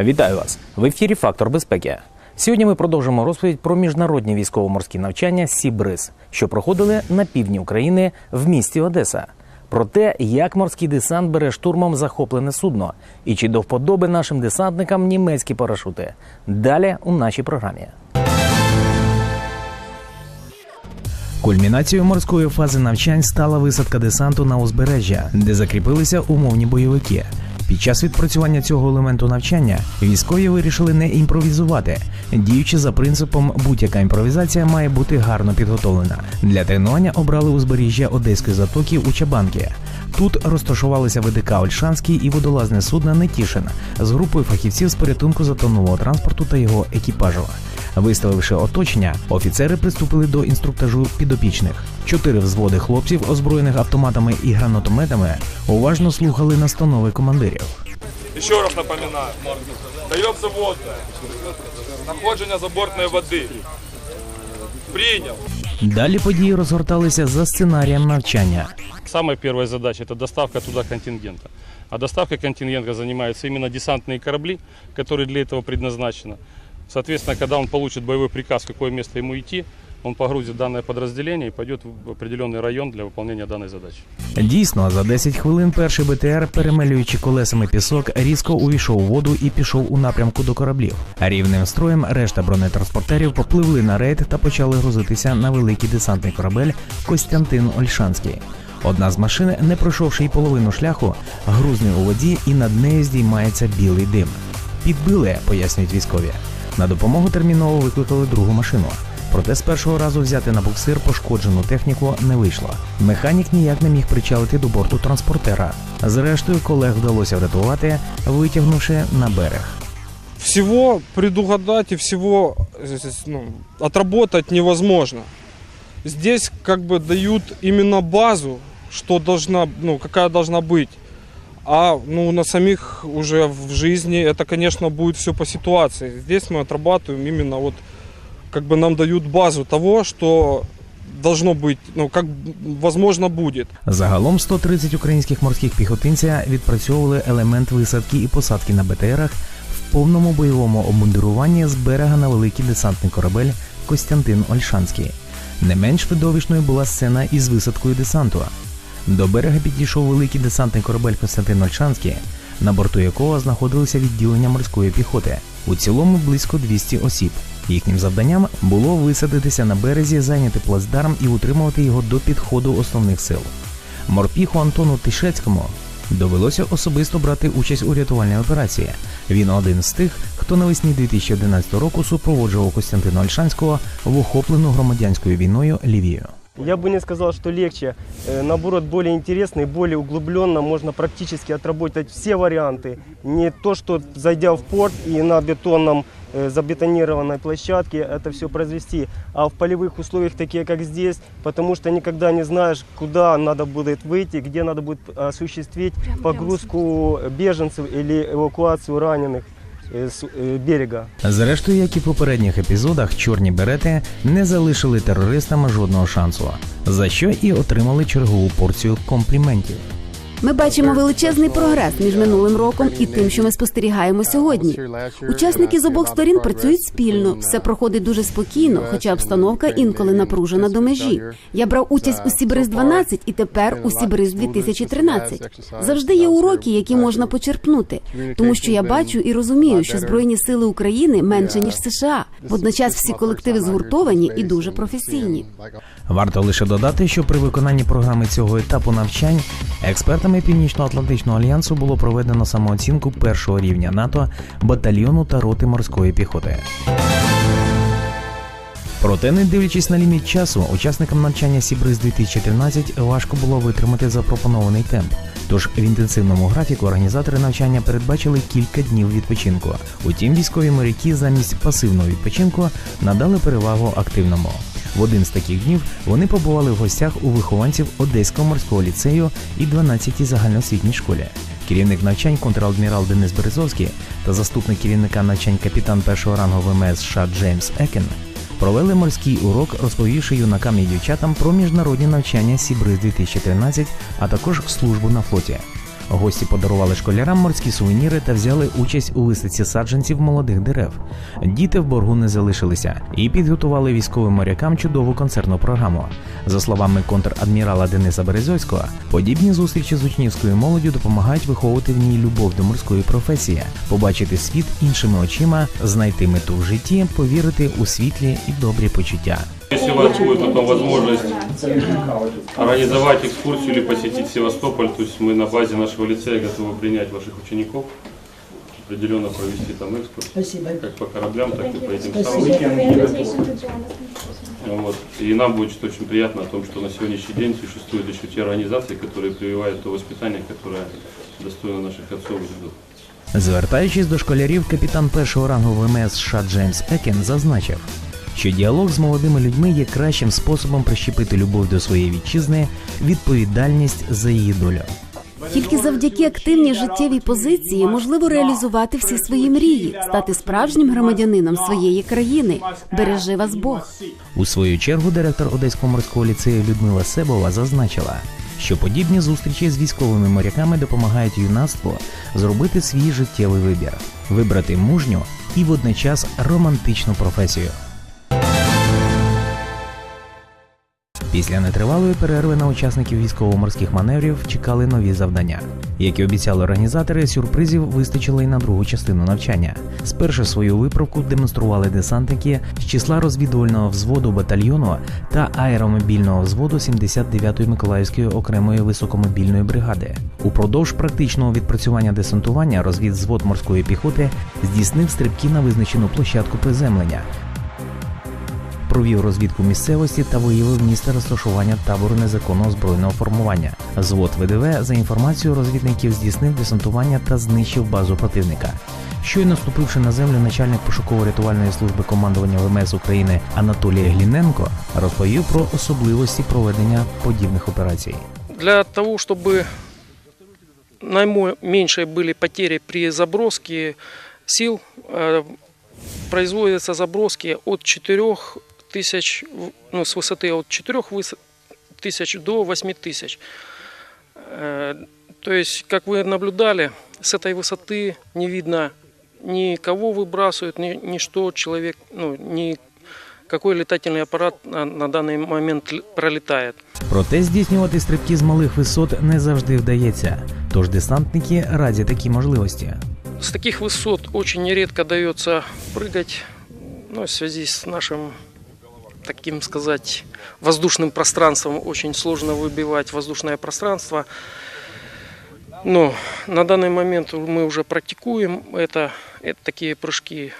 Вітаю вас в ефірі Фактор безпеки. Сьогодні ми продовжимо розповідь про міжнародні військово-морські навчання Сібриз, що проходили на півдні України в місті Одеса. Про те, як морський десант бере штурмом захоплене судно, і чи до вподоби нашим десантникам німецькі парашути. Далі у нашій програмі. Кульмінацією морської фази навчань стала висадка десанту на узбережжя, де закріпилися умовні бойовики. Під час відпрацювання цього елементу навчання військові вирішили не імпровізувати, діючи за принципом будь-яка імпровізація має бути гарно підготовлена. Для тренування обрали узбережжя Одеської затоки у Чабанки. Тут розташувалися ВДК Ольшанський і водолазне судно Нетішин з групою фахівців з порятунку затонулого транспорту та його екіпажу. Виставивши оточення, офіцери приступили до інструктажу підопічних. Чотири взводи хлопців, озброєних автоматами і гранатометами, уважно слухали настанови командирів. Еще раз напоминаю, дається водне, находження забортної води. Прийняв. Далі події розгорталися за сценарієм навчання. Самая первая задача – это доставка туда контингента. А доставкой контингента занимаются именно десантные корабли, которые для этого предназначены. Соответственно, когда он получит боевой приказ, в какое место ему идти, он погрузит данное подразделение и пойдет в определенный район для выполнения данной задачи. Дійсно, за 10 хвилин перший БТР, перемелюючи колесами пісок, різко увійшов у воду і пішов у напрямку до кораблів. Рівним строєм решта бронетранспортерів попливли на рейд та почали грузитися на великий десантний корабель Костянтин Ольшанський. Одна з машин, не пройшовши й половину шляху, грузне у воді і над нею здіймається білий дим. Підбили, пояснюють військові. На допомогу терміново викликали другу машину. Проте з першого разу взяти на буксир пошкоджену техніку не вийшло. Механік ніяк не міг причалити до борту транспортера. Зрештою, колег вдалося врятувати, витягнувши на берег. всего предугадать и всего э, с- ну, отработать невозможно. Здесь как бы дают именно базу, что должна, ну, какая должна быть. А ну, на самих уже в жизни это, конечно, будет все по ситуации. Здесь мы отрабатываем именно вот, как бы нам дают базу того, что должно быть, ну, как возможно будет. Загалом 130 українських морських піхотинця відпрацьовували елемент висадки і посадки на БТРах в повному бойовому обмундируванні з берега на великий десантний корабель Костянтин Ольшанський. Не менш видовищною була сцена із висадкою десанту. До берега підійшов великий десантний корабель Костянтин Ольшанський, на борту якого знаходилися відділення морської піхоти. У цілому близько 200 осіб. Їхнім завданням було висадитися на березі, зайняти плацдарм і утримувати його до підходу основних сил. Морпіху Антону Тишецькому довелося особисто брати участь у рятувальній операції. Він один з тих, хто навесні 2011 року супроводжував Костянтина Ольшанського в охоплену громадянською війною Лівію. Я бы не сказал, что легче. Э, Наоборот, более интересно и более углубленно можно практически отработать все варианты. Не то, что зайдя в порт и на бетонном э, забетонированной площадке это все произвести, а в полевых условиях, такие как здесь, потому что никогда не знаешь, куда надо будет выйти, где надо будет осуществить погрузку беженцев или эвакуацию раненых э, с э, берега. Зрештою, як і в попередніх епізодах, чорні берети не залишили терористам жодного шансу, за що і отримали чергову порцію компліментів. Ми бачимо величезний прогрес між минулим роком і тим, що ми спостерігаємо сьогодні. Учасники з обох сторін працюють спільно. Все проходить дуже спокійно, хоча обстановка інколи напружена до межі. Я брав участь у Сібриз 12 і тепер у Сібриз 2013. Завжди є уроки, які можна почерпнути, тому що я бачу і розумію, що збройні сили України менше ніж США. Водночас всі колективи згуртовані і дуже професійні. Варто лише додати, що при виконанні програми цього етапу навчань експертами Північно-Атлантичного альянсу було проведено самооцінку першого рівня НАТО батальйону та роти морської піхоти. Проте, не дивлячись на ліміт часу, учасникам навчання Сібриз 2013 важко було витримати запропонований темп. Тож в інтенсивному графіку організатори навчання передбачили кілька днів відпочинку. Утім, військові моряки замість пасивного відпочинку надали перевагу активному. В один з таких днів вони побували в гостях у вихованців Одеського морського ліцею і 12-й загальноосвітній школі. Керівник навчань контр-адмірал Денис Березовський та заступник керівника навчань капітан першого рангу ВМС США Джеймс Екен провели морський урок, розповівши юнакам і дівчатам про міжнародні навчання Сібриз 2013, а також службу на флоті. Гості подарували школярам морські сувеніри та взяли участь у висадці саджанців молодих дерев. Діти в боргу не залишилися і підготували військовим морякам чудову концертну програму. За словами контрадмірала Дениса Березовського, подібні зустрічі з учнівською молоддю допомагають виховувати в ній любов до морської професії, побачити світ іншими очима, знайти мету в житті, повірити у світлі і добрі почуття. Если у вас будет потом возможность организовать экскурсию или посетить Севастополь, то есть мы на базе нашего лицея готовы принять ваших учеников, определенно провести там экскурс, Спасибо. как по кораблям, так и по этим Спасибо. самым. Вот. И нам будет очень приятно о том, что на сегодняшний день существуют еще те организации, которые прививают то воспитание, которое достойно наших отцов и дедов. Звертаючись до школярів, капітан першого рангу ВМС США Джеймс Екен зазначив, що діалог з молодими людьми є кращим способом прищепити любов до своєї вітчизни, відповідальність за її долю. Тільки завдяки активній життєвій позиції можливо реалізувати всі свої мрії, стати справжнім громадянином своєї країни. Бережи вас Бог. У свою чергу директор Одеського морського ліцею Людмила Себова зазначила, що подібні зустрічі з військовими моряками допомагають юнацтву зробити свій життєвий вибір, вибрати мужню і водночас романтичну професію. Після нетривалої перерви на учасників військово-морських маневрів чекали нові завдання. Як і обіцяли організатори, сюрпризів вистачило й на другу частину навчання. Спершу свою виправку демонстрували десантники з числа розвідувального взводу батальйону та аеромобільного взводу 79-ї Миколаївської окремої високомобільної бригади. Упродовж практичного відпрацювання десантування розвідзвод морської піхоти здійснив стрибки на визначену площадку приземлення, провів розвідку місцевості та виявив місце розташування табору незаконного збройного формування. Звод ВДВ за інформацією розвідників здійснив десантування та знищив базу противника. Щойно ступивши на землю, начальник пошуково-рятувальної служби командування ВМС України Анатолій Гліненко розповів про особливості проведення подібних операцій. Для того, чтобы наименьшие были потери при заброске сил, э, производятся заброски от 4 тысяч, в- ну, с высоты от 4 выс- тысяч до 8 тысяч. Э, То есть, как вы наблюдали, с этой высоты не видно никого выбрасывают, ни, ни что человек, ну, ни какой летательный аппарат на, на данный момент л- пролетает. Проте здійснювати стрибки з малих висот не завжди вдається. Тож десантники раді такі можливості. С таких высот очень редко дается прыгать, ну, в связи с нашим, Таким сказать, воздушным пространством. Очень сложно выбивать воздушное пространство. Но на данный момент мы уже практикуем это, это такие прыжки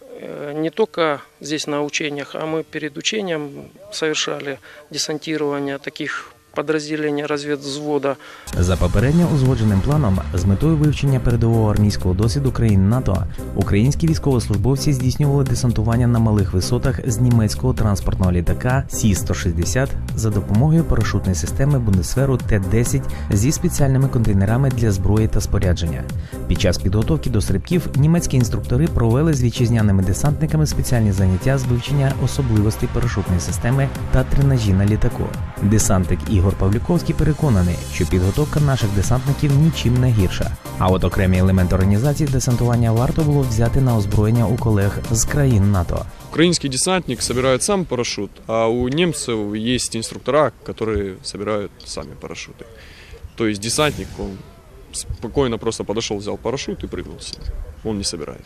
э, не только здесь на учениях, а мы перед учением совершали десантирование таких подразделений разведвзвода За попередньо узгодженим планом, з метою вивчення передового армійського досвіду країн НАТО, українські військовослужбовці здійснювали десантування на малих висотах з німецького транспортного літака Сі-160 за допомогою парашутної системи Бундесверу Т-10 зі спеціальними контейнерами для зброї та спорядження. Під час підготовки до стрибків німецькі інструктори провели з вітчизняними десантниками спеціальні заняття з вивчення особливостей парашутної системи та тренажі на літаку. Десантник Ігор Павлюковський переконаний, що підготовка наших десантників нічим не гірша. А от окремі елементи організації десантування варто було взяти на озброєння у колег з країн НАТО. Украинский десантник собирает сам парашют, а у немцев есть инструктора, которые собирают сами парашюты. То есть десантник, он спокойно просто подошел, взял парашют и прыгнул с ним. Он не собирает.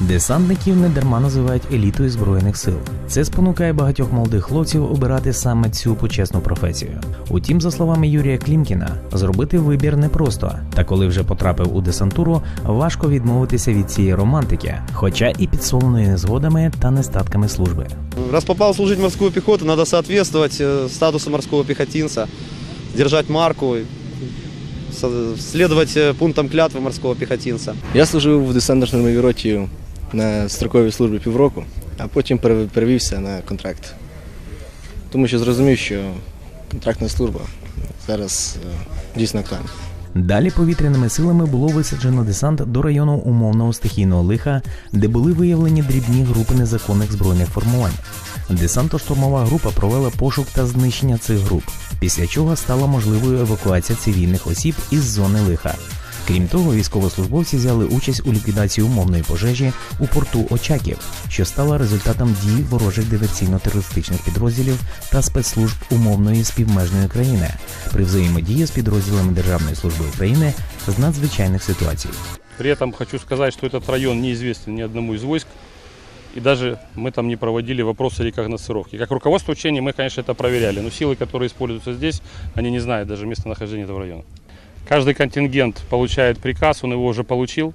Десантників не дарма називають елітою збройних сил. Це спонукає багатьох молодих хлопців обирати саме цю почесну професію. Утім, за словами Юрія Клімкіна, зробити вибір непросто. Та коли вже потрапив у десантуру, важко відмовитися від цієї романтики, хоча і підсоленої незгодами та нестатками служби. Раз попал служить в морскую пехоту, надо соответствовать э, статусу морского пехотинца, держать марку, следовать э, пунктам клятвы морского пехотинца. Я служив в десантно-штурмовій роті на строковій службі півроку, а потім перевівся на контракт. Тому що зрозумів, що контрактна служба зараз е, дійсно актуальна. Далі повітряними силами було висаджено десант до району умовного стихійного лиха, де були виявлені дрібні групи незаконних збройних формувань. Десантно-штурмова група провела пошук та знищення цих груп, після чого стала можливою евакуація цивільних осіб із зони лиха. Крім того, військовослужбовці взяли участь у ліквідації умовної пожежі у порту Очаків, що стала результатом дій ворожих диверсійно-терористичних підрозділів та спецслужб умовної співмежної країни при взаємодії з підрозділами Державної служби України з надзвичайних ситуацій. При этом хочу сказать, что этот район неизвестен ни одному из войск. И даже мы там не проводили вопросы рекогносцировки. Как руководство учений мы, конечно, это проверяли. Но силы, которые используются здесь, они не знают даже местонахождения этого района. Каждый контингент получает приказ, он его уже получил.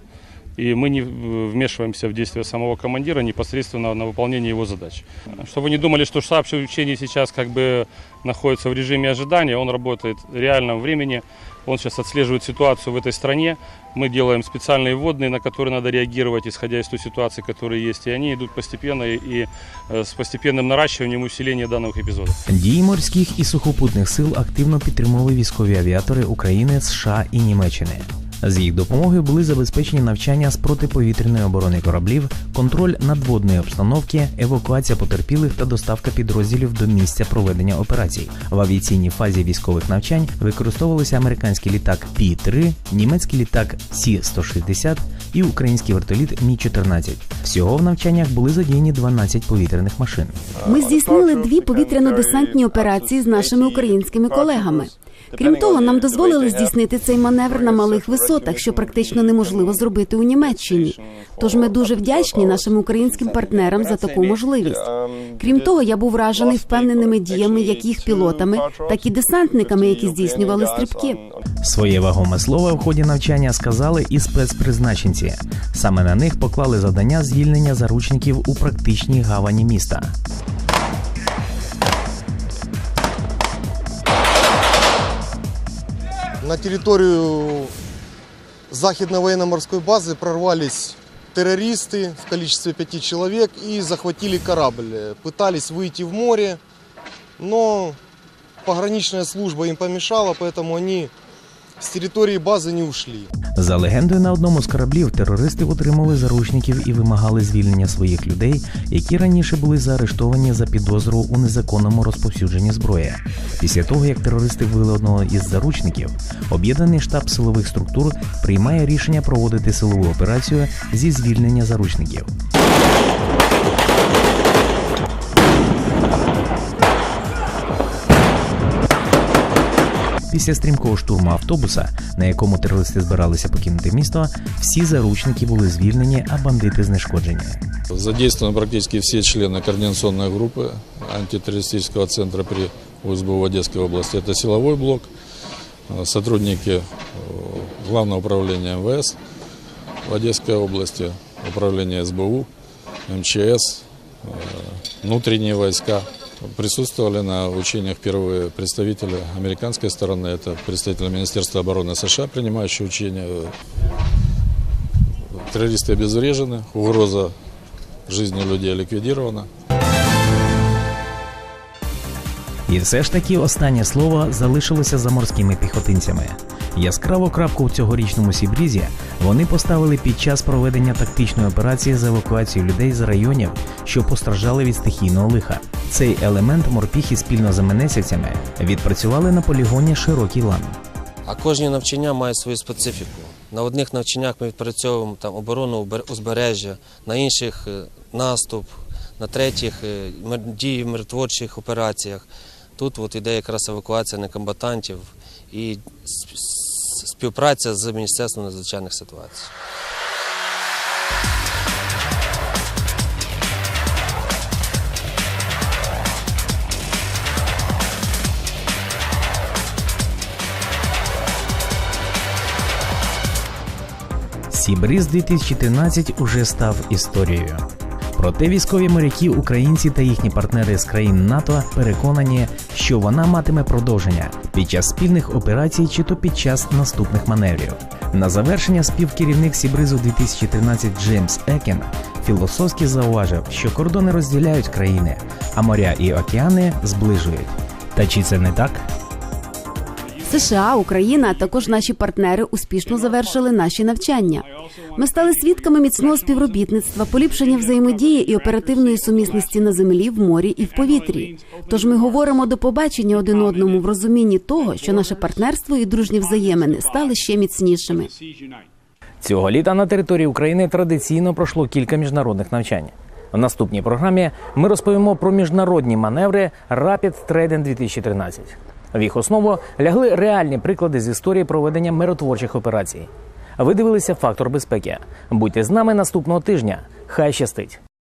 И мы не в- вмешиваемся в действия самого командира непосредственно на выполнение его задач. Чтобы вы не думали, что штаб учений сейчас как бы находится в режиме ожидания, он работает в реальном времени. Он сейчас отслеживает ситуацию в этой стране. Мы делаем специальные вводные, на которые надо реагировать, исходя из той ситуации, которая есть. И они идут постепенно и, и э, с постепенным наращиванием усиления данных эпизодов. Дії морських і сухопутних сил активно підтримували військові авіатори України, США і Німеччини. З їх допомогою були забезпечені навчання з протиповітряної оборони кораблів, контроль надводної обстановки, евакуація потерпілих та доставка підрозділів до місця проведення операцій. В авіаційній фазі військових навчань використовувалися американський літак Пі-3, німецький літак Сі-160 і український вертоліт Мі-14. Всього в навчаннях були задіяні 12 повітряних машин. Ми здійснили дві повітряно-десантні операції з нашими українськими колегами. Крім того, нам дозволили здійснити цей маневр на малих висотах, що практично неможливо зробити у Німеччині. Тож ми дуже вдячні нашим українським партнерам за таку можливість. Крім того, я був вражений впевненими діями як їх пілотами, так і десантниками, які здійснювали стрибки. Своє вагоме слово в ході навчання сказали і спецпризначенці. Саме на них поклали завдання звільнення заручників у практичній гавані міста. На территорию Захидной военно-морской базы прорвались террористы в количестве пяти человек и захватили корабль. Пытались выйти в море, но пограничная служба им помешала, поэтому они с территории базы не ушли. За легендою, на одному з кораблів терористи отримали заручників і вимагали звільнення своїх людей, які раніше були заарештовані за підозру у незаконному розповсюдженні зброї. Після того, як терористи вбили одного із заручників, об'єднаний штаб силових структур приймає рішення проводити силову операцію зі звільнення заручників. Після стрімкого штурму автобуса, на якому терористи збиралися покинути місто, всі заручники були звільнені, а бандити знешкоджені. Задействованы практически все члены координационной группы антитеррористического центра при УСБУ в Одесской области. Это силовой блок, э, сотрудники э, Главного управления МВС в Одесской области, управление СБУ, МЧС, э, внутренние войска. Присутствовали на учениях первые представители американской стороны, это представители Министерства обороны США, принимающие учения. Террористы обезврежены, угроза жизни людей ликвидирована. І все ж таки останнє слово залишилося за морськими піхотинцями. Яскраву крапку в цьогорічному Сібрізі вони поставили під час проведення тактичної операції з евакуації людей з районів, що постраждали від стихійного лиха. Цей елемент морпіхи спільно з менесівцями відпрацювали на полігоні Широкий лан. А кожні навчання мають свою специфіку. На одних навчаннях ми відпрацьовуємо там оборону узбережжя, на інших е, наступ, на третіх е, дії в миротворчих операціях. Тут от іде якраз евакуація некомбатантів і співпраця з Міністерством надзвичайних ситуацій. Сібріз 2013 уже став історією. Проте військові моряки, українці та їхні партнери з країн НАТО переконані, що вона матиме продовження під час спільних операцій чи то під час наступних маневрів. На завершення співкерівник Сібризу 2013 Джеймс Екен філософськи зауважив, що кордони розділяють країни, а моря і океани зближують. Та чи це не так? США, Україна, а також наші партнери успішно завершили наші навчання. Ми стали свідками міцного співробітництва, поліпшення взаємодії і оперативної сумісності на землі, в морі і в повітрі. Тож ми говоримо до побачення один одному в розумінні того, що наше партнерство і дружні взаємини стали ще міцнішими. Цього літа на території України традиційно пройшло кілька міжнародних навчань. В наступній програмі ми розповімо про міжнародні маневри Rapid Trading 2013. В їх основу лягли реальні приклади з історії проведення миротворчих операцій. Ви дивилися фактор безпеки. Будьте з нами наступного тижня. Хай щастить!